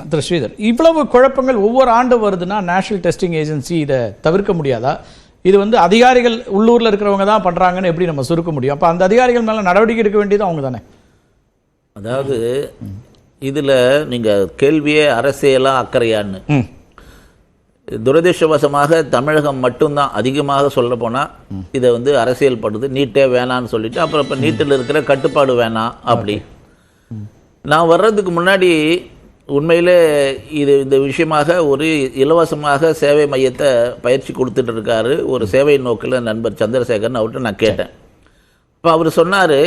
பேசலாம் திரு ஸ்ரீதர் இவ்வளவு குழப்பங்கள் ஒவ்வொரு ஆண்டு வருதுன்னா நேஷனல் டெஸ்டிங் ஏஜென்சி இதை தவிர்க்க முடியாதா? இது வந்து அதிகாரிகள் உள்ளூர்ல இருக்கிறவங்க தான் பண்றாங்கன்னு எப்படி நம்ம சுருக்க முடியும்? அப்ப அந்த அதிகாரிகள் மேல நடவடிக்கை எடுக்க வேண்டியது அவங்க தானே. அதாவது இதில் நீங்கள் கேள்வியே அரசியலா அக்கறையான்னு. துரதிருஷ்டவசமாக தமிழகம் மட்டும்தான் அதிகமாக சொல்ல போனால் இதை வந்து அரசியல் படுது நீட்டே வேணான்னு சொல்லிட்டு அப்புறம் இப்போ நீட்டில் இருக்கிற கட்டுப்பாடு வேணாம் அப்படி. நான் வர்றதுக்கு முன்னாடி உண்மையிலே இது இந்த விஷயமாக ஒரு இலவசமாக சேவை மையத்தை பயிற்சி கொடுத்துட்டு இருக்காரு ஒரு சேவை நோக்கில் நண்பர் சந்திரசேகரன் அவர்கிட்ட நான் கேட்டேன். இப்போ அவர் சொன்னார்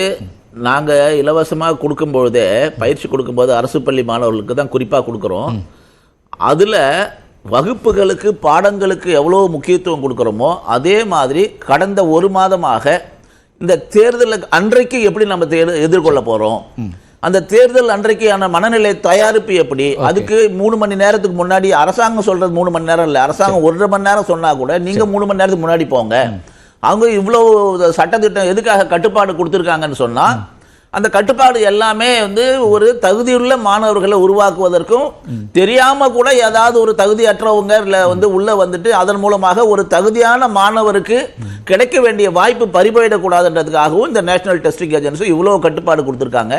நாங்கள் இலவசமாக கொடுக்கும்பொழுதே பயிற்சி கொடுக்கும்போது அரசு பள்ளி மாணவர்களுக்கு தான் குறிப்பாக கொடுக்குறோம். அதில் வகுப்புகளுக்கு பாடங்களுக்கு எவ்வளோ முக்கியத்துவம் கொடுக்குறோமோ அதே மாதிரி கடந்த ஒரு மாதமாக இந்த தேர்தலுக்கு அன்றைக்கு எப்படி நம்ம தேர் எதிர்கொள்ள போகிறோம் அந்த தேர்தல் அன்றைக்கான மனநிலை தயாரிப்பு எப்படி? அதுக்கு மூணு மணி நேரத்துக்கு முன்னாடி அரசாங்கம் சொல்றது மூணு மணி நேரம் இல்லை. அரசாங்கம் ஒன்றரை மணி நேரம் சொன்னா கூட நீங்க மூணு மணி நேரத்துக்கு முன்னாடி போங்க. அவங்க இவ்வளவு சட்டத்திட்டம் எதுக்காக கட்டுப்பாடு கொடுத்துருக்காங்கன்னு சொன்னா அந்த கட்டுப்பாடு எல்லாமே வந்து ஒரு தகுதியுள்ள மாணவர்களை உருவாக்குவதற்கும் தெரியாம கூட ஏதாவது ஒரு தகுதியற்றவங்க இல்ல வந்து உள்ள வந்துட்டு அதன் மூலமாக ஒரு தகுதியான மாணவருக்கு கிடைக்க வேண்டிய வாய்ப்பு பறிபோயிடக்கூடாதுன்றதுக்காகவும் இந்த நேஷனல் டெஸ்டிங் ஏஜென்சி இவ்வளவு கட்டுப்பாடு கொடுத்துருக்காங்க.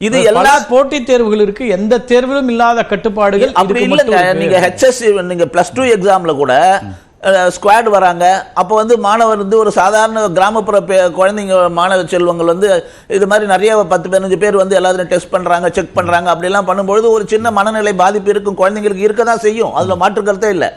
இது எல்லா போட்டித் தேர்வுகள் இருக்கு எந்த தேர்விலும் இல்லாத கட்டுப்பாடுகள் அப்படி இருக்கு. நீங்க ஹெச்எஸ் நீங்க பிளஸ் டூ எக்ஸாம்ல கூட ஸ்குவாட் வராங்க. அப்போ வந்து மாணவர் வந்து ஒரு சாதாரண கிராமப்புற குழந்தைங்க மாணவ செல்வங்கள் வந்து இது மாதிரி நிறைய பத்து பதினஞ்சு பேர் வந்து எல்லாத்தையும் டெஸ்ட் பண்றாங்க செக் பண்றாங்க. அப்படிலாம் பண்ணும்பொழுது ஒரு சின்ன மனநிலை பாதிப்பு இருக்கும். குழந்தைங்களுக்கு இருக்க தான் செய்யும். அதுல மாற்று கருத்தே இல்லை.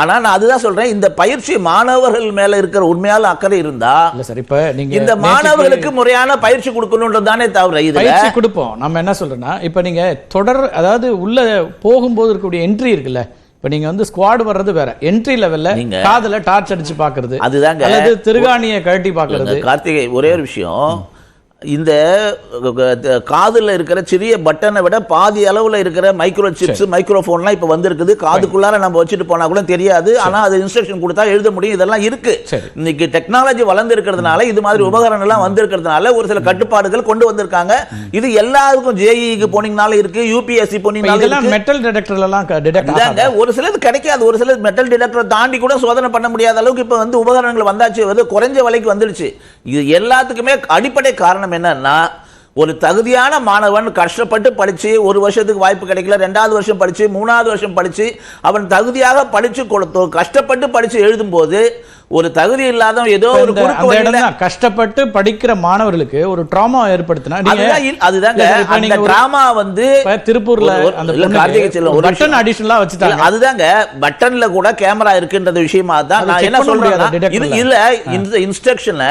ஆனா நான் அதுதான் சொல்றேன். இந்த பயிற்சி மாணவர்கள் மேல இருக்கிற உண்மையால அக்கறை இருந்தா இல்ல சார் இப்ப நீங்க இந்த மாணவர்களுக்கு முறையான பயிற்சி கொடுக்கணுன்றது தானே தவிர இதுல. பயிற்சி கொடுப்போம். நம்ம என்ன சொல்றோம்னா இப்ப நீங்க தொடர் அதாவது உள்ள போகும்போது இருக்கக்கூடிய என்ட்ரி இருக்குல்ல இப்ப நீங்க வந்து ஸ்குவாட் வர்றது வேற. என்ட்ரி லெவல்ல நீங்க- காதுல டார்ச் அடிச்சு பாக்குறது. அதுதாங்க. அல்லது திருகாணியை கழட்டி பாக்குறது. கார்த்திகை ஒரே ஒரு விஷயம். இந்த காதுல இருக்கிற சிறிய பட்டனை விட பாதி அளவுல இருக்கிற மைக்ரோ சிப்ஸ் மைக்ரோஃபோன்லாம் இப்ப வந்திருக்குது. காதுக்குள்ளார நம்ம வச்சுட்டு போனா கூட தெரியாது. ஆனா அது இன்ஸ்ட்ரக்ஷன் கொடுத்தா எழுத முடியும். இதெல்லாம் இருக்கு. இன்னைக்கு டெக்னாலஜி வளர்ந்து இருக்கிறதுனால இது மாதிரி உபகரணம் எல்லாம் வந்திருக்கிறதுனால ஒரு சில கட்டுப்பாடுகள் கொண்டு வந்திருக்காங்க. இது எல்லாருக்கும் ஜேஇக்கு போனீங்கனாலும் இருக்கு யூபிஎஸ்சி போனீங்கனாலும் மெட்டல் டிடெக்டர்ல எல்லாம் டிடெக்ட் இதாங்க ஒரு சிலது கிடைக்காது. ஒரு சிலது மெட்டல் டிடெக்டரை தாண்டி கூட சோதனை பண்ண முடியாத அளவுக்கு இப்போ வந்து உபகரணங்கள் வந்தாச்சு. வந்து குறைஞ்ச விலைக்கு வந்துடுச்சு. இது எல்லாத்துக்குமே அடிப்படை காரணம் என்னன்னா ஒரு தகுதியான மாணவன் கஷ்டப்பட்டு படித்து ஒரு வருஷத்துக்கு வாய்ப்பு கிடைக்கல ரெண்டாவது வருஷம் படித்து மூணாவது வருஷம் படித்து அவன் தகுதியாக படித்து கொடுத்தோம் கஷ்டப்பட்டு படித்து எழுதும்போது ஒரு தகுதி இல்லாதவன் ஏதோ ஒரு கஷ்டப்பட்டு படிக்கிற மாணவர்களுக்கு ஒரு ட்ராமா ஏற்படுத்தினா அதுதாங்க. அந்த டிராமா வந்து திருப்பூர்ல கார்த்திகை செல்வம், ஒரு பட்டன். அடிஷனலா வச்சுட்டாங்க. அதுதாங்க. பட்டன்ல கூட கேமரா இருக்குன்றது விஷயமா தான் நான் என்ன சொல்றேன்? இல்ல இந்த இன்ஸ்ட்ரக்ஷன்ல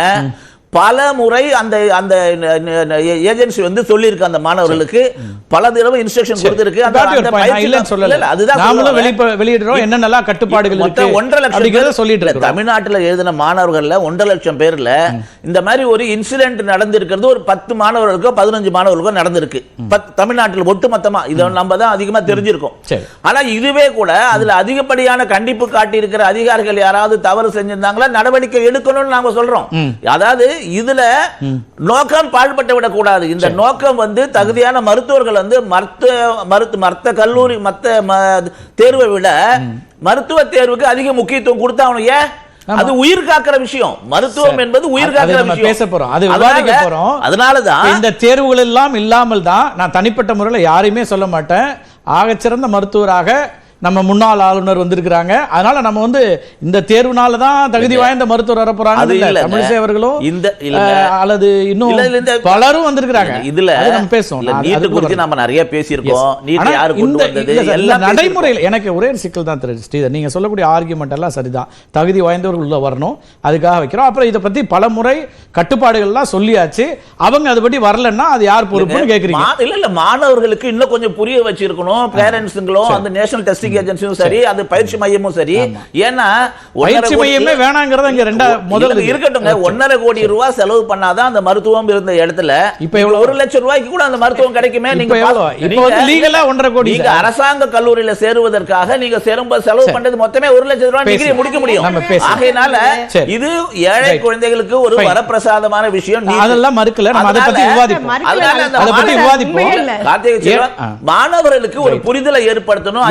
பல முறை அந்த அந்த ஏஜென்சி வந்து சொல்லியிருக்கு அந்த மாணவர்களுக்கு. பல தடவை இன்ஸ்ட்ரக்ஷன் கொடுத்திருக்கு. அதுதான் வெளியிடுறோம். என்னென்னலாம் கட்டுப்பாடுகள் மொத்தம் ஒன்றரை லட்சம் சொல்லிட்டு தமிழ்நாட்டுல எழுதின மாணவர்கள்ல ஒன்றரை லட்சம் பேர்ல இந்த மாதிரி ஒரு இன்சிடென்ட் நடந்திருக்கிறது. ஒரு பத்து மாணவர்களுக்கோ பதினஞ்சு மாணவர்களுக்கோ நடந்திருக்கு. தமிழ்நாட்டில் ஒட்டுமொத்தமா. இதை நம்ம தான் அதிகமா தெரிஞ்சிருக்கோம். சரி. ஆனா இதுவே கூட அதுல அதிகப்படியான கண்டிப்பு காட்டி இருக்கிற அதிகாரிகள் யாராவது தவறு செஞ்சிருந்தாங்களா? நடவடிக்கை எடுக்கணும்னு நாம சொல்றோம். அதாவது இதுல நோக்கம் பாழ்பட்டு விடக்கூடாது. இந்த நோக்கம் வந்து தகுதியான மருத்துவர்கள் வந்து மருத்துவ மருத்து மற்ற கல்லூரி மத்த ம- தேர்வை விட மருத்துவ தேர்வுக்கு அதிக முக்கியத்துவம் கொடுத்தாகணும் ஏன்? அது உயிர் காக்கிற விஷயம். மருத்துவம். என்பது உயிர் காக்கிற விஷயம். பேச போறோம். அது விவாதிக்க போறோம். அதனாலதான் இந்த தேர்வுகள் எல்லாம் இல்லாமல் தான் நான் தனிப்பட்ட முறையில் யாரையுமே சொல்ல மாட்டேன். ஆகச்சிறந்த மருத்துவராக நம்ம முன்னாள் ஆளுநர் வந்திருக்கிறாங்க. அதனால நம்ம வந்து இந்த தேர்வுனால தான் தகுதி வாய்ந்த மருத்துவர் வர அது இல்ல. தமிழிசை அவர்களும் இந்த அல்லது இன்னும் பலரும் வந்திருக்கிறாங்க. இதுல அது நம்ம பேசுவோம். நீட் குறித்து. நம்ம நிறைய பேசியிருக்கோம். நீட் யாரு கொண்டு வந்தது? எல்லாம் நடைமுறையில் எனக்கு ஒரே ஒரு சிக்கல் தான் திரு ஸ்ரீதர் நீங்க சொல்லக்கூடிய ஆர்குமெண்ட் எல்லாம் சரிதான். தகுதி வாய்ந்தவர்கள் உள்ள வரணும். அதுக்காக வைக்கிறோம். அப்புறம் இதை பத்தி பல முறை கட்டுப்பாடுகள்லாம் சொல்லியாச்சு. அவங்க அதுபடி வரலன்னா அது யார் பொறுப்புன்னு கேக்குறீங்க. இல்ல இல்ல மாணவர்களுக்கு இன்னும் கொஞ்சம் புரிய வச்சிருக்கணும். பேரண்ட்ஸுங்களும் அந்த நேஷனல் டெஸ்டிங் டெஸ்டிங் ஏஜென்சியும் சரி அது பயிற்சி மையமும் சரி. ஏன்னா பயிற்சி மையமே வேணாங்கிறத இங்க ரெண்டா முதல் இல்ல, இருக்கட்டுங்க ஒன்னரை கோடி ரூபாய் செலவு பண்ணாதான் அந்த மருத்துவம் இருந்த இடத்துல இப்ப? ஒரு லட்சம் ரூபாய்க்கு கூட அந்த மருத்துவம் கிடைக்குமே. நீங்க லீகலா ஒன்றரை கோடி நீங்க. அரசாங்க கல்லூரியில சேருவதற்காக நீங்க சேரும் செலவு பண்றது மொத்தமே ஒரு லட்சம் ரூபாய் டிகிரி. முடிக்க முடியும். ஆகையினால. இது ஏழை. குழந்தைகளுக்கு ஒரு. வரப்பிரசாதமான விஷயம். அதெல்லாம் மறுக்கல. நம்ம அதை பத்தி விவாதிப்போம். அதை பத்தி விவாதிப்போம். மாணவர்களுக்கு ஒரு புரிதலை ஏற்படுத்தணும்.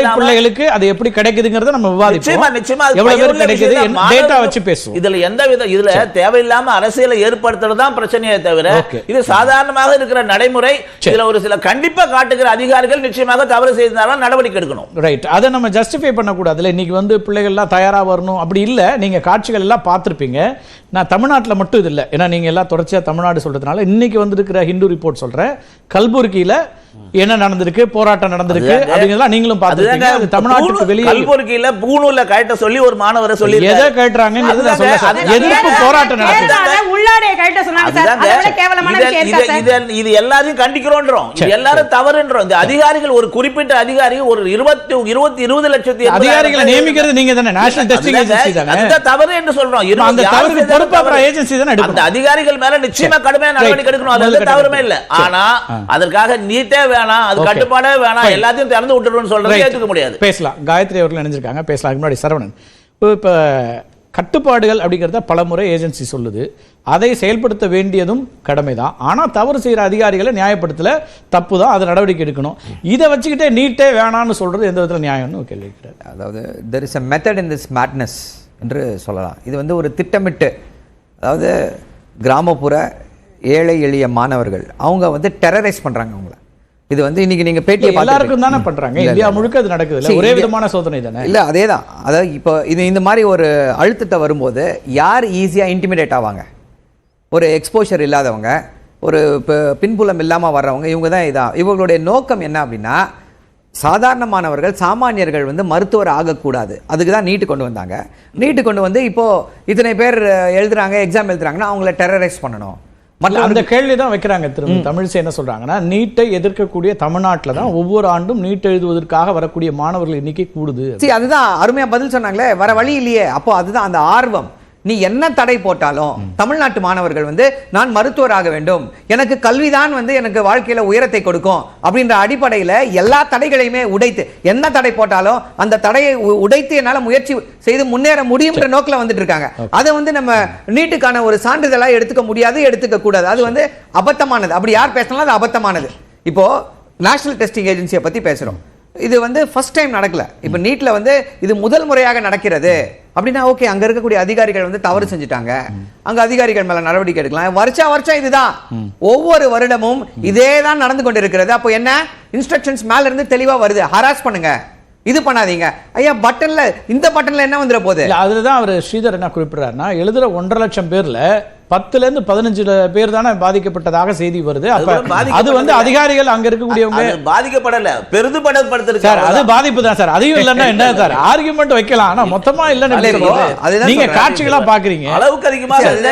ஏழை பிள்ளைகளுக்கு அது எப்படி கிடைக்குதுங்கிறத நம்ம விவாதிப்போம். நிச்சயமா எவ்வளவு பேர் கிடைக்குது. டேட்டா வச்சு பேசுவோம். இதுல எந்த வித இதுல தேவையில்லாம அரசியலை ஏற்படுத்துறது தான் பிரச்சனையே தவிர. இது சாதாரணமாக இருக்கிற நடைமுறை. இதுல ஒரு சில கண்டிப்பா காட்டுகிற அதிகாரிகள் நிச்சயமாக தவறு செய்தாலும் நடவடிக்கை எடுக்கணும். ரைட் அதை நம்ம ஜஸ்டிஃபை பண்ணக்கூடாதுல்ல. இன்னைக்கு வந்து பிள்ளைகள்லாம் தயாரா வரணும். அப்படி இல்லை. நீங்க காட்சிகள் எல்லாம் பார்த்திருப்பீங்க. நான் தமிழ்நாட்டுல மட்டும் இது இல்லை. ஏன்னா நீங்க எல்லாம் தொடர்ச்சியா தமிழ்நாடு சொல்றதுனால இன்னைக்கு வந்திருக்கிற ஹிந்து ரிப்போர்ட் சொல்றேன். கல்புர்கியில என்ன நடந்திருக்கு போராட்டம் நடந்திருக்கு அதுதாங்க. அப்படிங்கிறதெல்லாம் நீங்களும் பார்த்திருப்பீங்க அது தமிழ்நாட்டுக்கு வெளியே கல்புர்கியில பூணூல்ல கட்ட சொல்லி ஒரு மாணவரை சொல்லி எதை. அதுதாங்க. எதிர்ப்பு போராட்டம் நடக்குது கழட்ட இத- எல்லாரையும் கண்டிக்கிறோன்றோம் எல்லாரும் தவறுன்றோம் இந்த அதிகாரிகள் ஒரு குறிப்பிட்ட அதிகாரி ஒரு இருபத்தி இருபத்தி இருபது லட்சத்தி அதிகாரிகளை நியமிக்கிறது நீங்க தானே நேஷனல் டெஸ்டிங் ஏஜென்சி தானே தவறு என்று சொல்றோம் அந்த தவறுக்கு பொறுப்பா. ஏஜென்சி தானே அந்த அதிகாரிகள் மேல நிச்சயமா. கடுமையான நடவடிக்கை. எடுக்கணும் அது தவறுமே இல்ல. ஆனா. அதற்காக நீட்டே வேணாம் அது. கட்டுப்பாடே வேணாம். எல்லாத்தையும் திறந்து விட்டுருன்னு சொல்றது. ஏத்துக்க முடியாது. பேசலாம். காயத்ரி அவர்கள் நினைஞ்சிருக்காங்க பேசலாம். அதுக்கு முன்னாடி சரவணன். இப்போ இப்போ கட்டுப்பாடுகள் அப்படிங்கிறத பலமுறை ஏஜென்சி சொல்லுது. அதை செயல்படுத்த வேண்டியதும் கடமை தான் ஆனால் தவறு செய்கிற அதிகாரிகளை நியாயப்படுத்தல தப்பு தான் அதை நடவடிக்கை எடுக்கணும். இதை வச்சுக்கிட்டே நீட்டே வேணான்னு சொல்றது எந்த விதத்தில் நியாயம்னு கேள்வி அதாவது there is a method in this madness என்று சொல்லலாம். இது வந்து ஒரு திட்டமிட்டு அதாவது கிராமப்புற ஏழை எளிய மாணவர்கள் அவங்க வந்து டெரரைஸ் பண்றாங்க அவங்கள. இது வந்து இன்னைக்கு நீங்க பேட்டியை எல்லாருக்கும் தானே பண்றாங்க. இந்தியா. முழுக்க அது நடக்குது. ஒரே விதமான சோதனை தானே? இல்ல அதே தான் அதாவது இப்போ இது இந்த மாதிரி ஒரு அழுத்தத்தை வரும்போது யார் ஈஸியா இன்டிமிடேட் ஆவாங்க? ஒரு எக்ஸ்போஷர் இல்லாதவங்க ஒரு பின்புலம் இல்லாம வர்றவங்க இவங்க தான் இதான் இவங்களுடைய நோக்கம் என்ன அப்படின்னா சாதாரணமானவர்கள் சாமானியர்கள் வந்து மருத்துவர் ஆகக்கூடாது. அதுக்கு தான் நீட்டு கொண்டு வந்தாங்க. நீட்டு கொண்டு வந்து இப்போ இத்தனை பேர் எழுதுறாங்க எக்ஸாம் எழுதுறாங்கன்னா அவங்கள டெரரைஸ் பண்ணணும். மற்ற அந்த கேள்வி தான் வைக்கிறாங்க திரும்ப. தமிழிசை என்ன சொல்றாங்கன்னா நீட்டை எதிர்க்கக்கூடிய தமிழ்நாட்டில் தான் ஒவ்வொரு ஆண்டும் நீட் எழுதுவதற்காக வரக்கூடிய மாணவர்கள் எண்ணிக்கை கூடுது. சரி அதுதான் அருமையா பதில் சொன்னாங்களே வர வழி இல்லையே. அப்போ அதுதான் அந்த ஆர்வம். நீ என்ன தடை போட்டாலும் தமிழ்நாட்டு மாணவர்கள் வந்து நான் மருத்துவராக வேண்டும். எனக்கு கல்விதான் வந்து எனக்கு வாழ்க்கையில உயரத்தை கொடுக்கும். அப்படின்ற அடிப்படையில எல்லா தடைகளையுமே உடைத்து என்ன தடை போட்டாலும் அந்த தடையை உடைத்து என்னால முயற்சி செய்து முன்னேற முடியும்ன்ற நோக்கில வந்துட்டு இருக்காங்க அதை வந்து நம்ம நீட்டுக்கான ஒரு சான்றிதழா எடுத்துக்க முடியாது எடுத்துக்க கூடாது. அது வந்து அபத்தமானது. அப்படி யார் பேசினாலும் அது அபத்தமானது. இப்போ நேஷனல் டெஸ்டிங் ஏஜென்சியை பத்தி பேசுறோம். இது வந்து ஃபர்ஸ்ட் டைம் நடக்கல. இப்போ நீட்ல வந்து இது முதல் முறையாக நடக்கிறது. அப்படின்னா ஓகே அங்க இருக்கக்கூடிய அதிகாரிகள் வந்து தவறு செஞ்சுட்டாங்க. அங்க அதிகாரிகள் மேல நடவடிக்கை எடுக்கலாம். வருஷா வருஷம் இதுதான். ஒவ்வொரு வருடமும் இதே தான் நடந்து கொண்டிருக்கிறது. அப்போ என்ன? இன்ஸ்ட்ரக்ஷன்ஸ் மேல இருந்து தெளிவா வருது. ஹராஸ் பண்ணுங்க. இது பண்ணாதீங்க. ஐயா பட்டன்ல இந்த பட்டன்ல என்ன வந்துட போகுது? இல்ல அதுல தான் அவர் ஸ்ரீதர் என்ன குறிப்பிடுறாருன்னா எழுதுற ஒன்றரை லட்சம் பேர்ல பத்துல இருந்து பதினஞ்சு பேர் தானே பாதிக்கப்பட்டதாக செய்தி வருது. அது வந்து அதிகாரிகள் அங்க இருக்கக்கூடியவங்க அது பாதிக்கப்படல. பெரிதுபடுத்திருக்கு சார் அது பாதிப்பு தான் சார். அதையும் இல்லைன்னா என்ன சார்? ஆர்குமெண்ட் வைக்கலாம். ஆனா மொத்தமா இல்லைன்னு நீங்க. காட்சிகளா பாக்குறீங்க. அளவுக்கு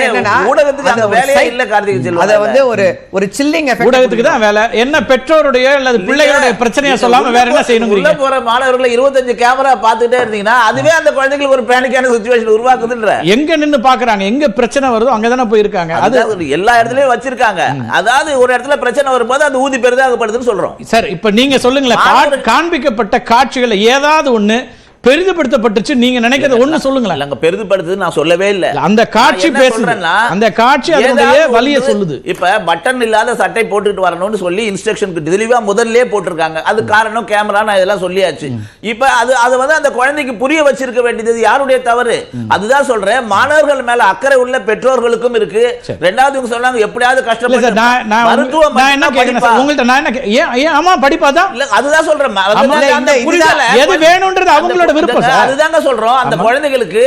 என்னன்னா, ஊடகத்துக்கு அந்த வேலையே இல்ல கார்த்திகை செல்வன் அதை வந்து ஒரு ஒரு சில்லிங் ஊடகத்துக்கு தான் வேலை. என்ன பெற்றோருடைய அல்லது பிள்ளைகளுடைய பிரச்சனையை சொல்லாம வேற என்ன செய்யணுங்கிறீங்க? உள்ள போற மாணவர்களை இருபத்தஞ்சு கேமரா பார்த்துட்டே இருந்தீங்கன்னா அதுவே அந்த குழந்தைகளுக்கு ஒரு பேனிக்கான சுச்சுவேஷன் உருவாக்குதுன்ற. எங்க நின்னு பாக்குறாங்க? எங்க பிரச்சனை வருதோ அங்கதானே போயிருக்காங்க? அது எல்லா இடத்துலயும் வச்சிருக்காங்க. அதாவது ஒரு இடத்துல பிரச்சனை வரும்போது அந்த ஊதி பெரிதாகப்படுதுன்னு சொல்றோம். சார் இப்ப நீங்க சொல்லுங்களேன் காண்பிக்கப்பட்ட காட்சிகளை ஏதாவது ஒண்ணு பெரிதுபடுத்தப்பட்டுச்சு. நீங்க நினைக்கிறது ஒண்ணு சொல்லுங்களேன். இல்லங்க பெரிதுபடுத்துது நான் சொல்லவே இல்ல. அந்த காட்சி. சொல்றேன்னா, அந்த காட்சி அதனுடைய ஒன்று- சொல்லுது. இப்ப பட்டன் இல்லாத சட்டை போட்டுட்டு வரணும்னு சொல்லி இன்ஸ்ட்ரக்ஷனுக்கு தெளிவா முதல்லயே போட்டிருக்காங்க. அது காரணம் கேமரா நான் இதெல்லாம் சொல்லியாச்சு. இப்ப அது அது வந்து அந்த குழந்தைக்கு புரிய வச்சிருக்க வேண்டியது யாருடைய தவறு? அதுதான் சொல்றேன். மாணவர்கள் மேல அக்கறை உள்ள பெற்றோர்களுக்கும் இருக்கு. ரெண்டாவது இவங்க சொன்னாங்க எப்படியாவது கஷ்டப்பட்டு மருத்துவம் என்ன படிப்பா. உங்கள்ட்ட நான் என்ன ஏன் ஆமா படிப்பா தான் இல்ல அதுதான் சொல்றேன். எது வேணும்ன்றது அவங்களோட விருப்பம். அதுதாங்க சொல்றோம் அந்த. குழந்தைகளுக்கு